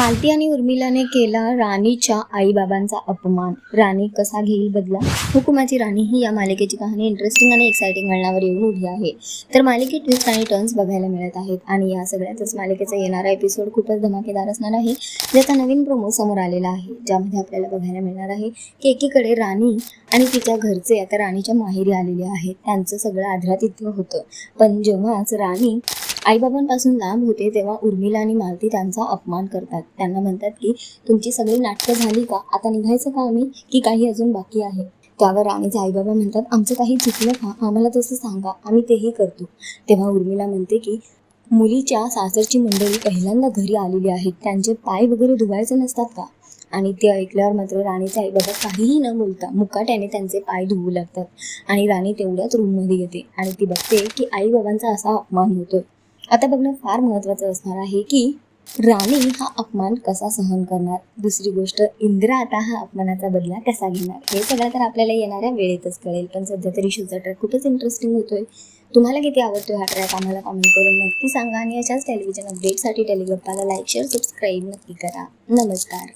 मालती आणि उर्मिलाने केला राणीच्या आईबाबांचा अपमान. राणी कसा घेईल बदला? हुकुमाची राणी ही या मालिकेची कहाणी इंटरेस्टिंग आणि एक्साइटिंग वळणावर येऊन उभी आहे. तर मालिकेत ट्विस्ट आणि टर्न्स बघायला मिळत आहेत आणि या सगळ्यातच मालिकेचा येणारा एपिसोड खूपच धमाकेदार असणार आहे ज्याचा नवीन प्रोमो समोर आलेला आहे ज्यामध्ये आपल्याला बघायला मिळणार आहे की एकीकडे राणी आणि तिच्या घरचे आता राणीच्या माहेरी आलेले आहेत त्यांचं सगळं आध्रातिथ्य होतं. पण जेव्हाच राणी आईबाबांपासून लांब होते तेव्हा उर्मिला आणि मालती त्यांचा अपमान करतात. त्यांना म्हणतात की तुमची सगळी नाटकं झाली का? आता निघायचं का आम्ही? की काही अजून बाकी आहे? त्यावर राणीचे आईबाबा म्हणतात आमचं काही चुकलं का? आम्हाला तसं सांगा. आम्ही तेही करतो. तेव्हा उर्मिला म्हणते की मुलीच्या सासरची मंडळी पहिल्यांदा घरी आलेली आहेत. त्यांचे पाय वगैरे धुवायचे नसतात का? आणि ते ऐकल्यावर मात्र राणीचे आईबाबा काहीही न बोलता मुकाट्याने त्यांचे पाय धुवू लागतात आणि राणी तेवढ्याच रूममध्ये येते आणि ती बघते की आईबाबांचा असा अपमान होतोय. आता बघणं फार महत्त्वाचं असणार आहे की राणी हा अपमान कसा सहन करणार? दुसरी गोष्ट इंदिरा आता हा अपमानाचा बदला कसा घेणार? हे सगळं तर आपल्याला येणाऱ्या वेळेतच कळेल पण सध्या तरी शोचा ट्रॅक खूपच इंटरेस्टिंग होतोय. तुम्हाला किती आवडतो हा ट्रॅक आम्हाला कमेंट करून नक्की सांगा आणि अशाच टेलिव्हिजन अपडेटसाठी टेलिग्राफाला लाईक शेअर सबस्क्राईब नक्की करा. नमस्कार.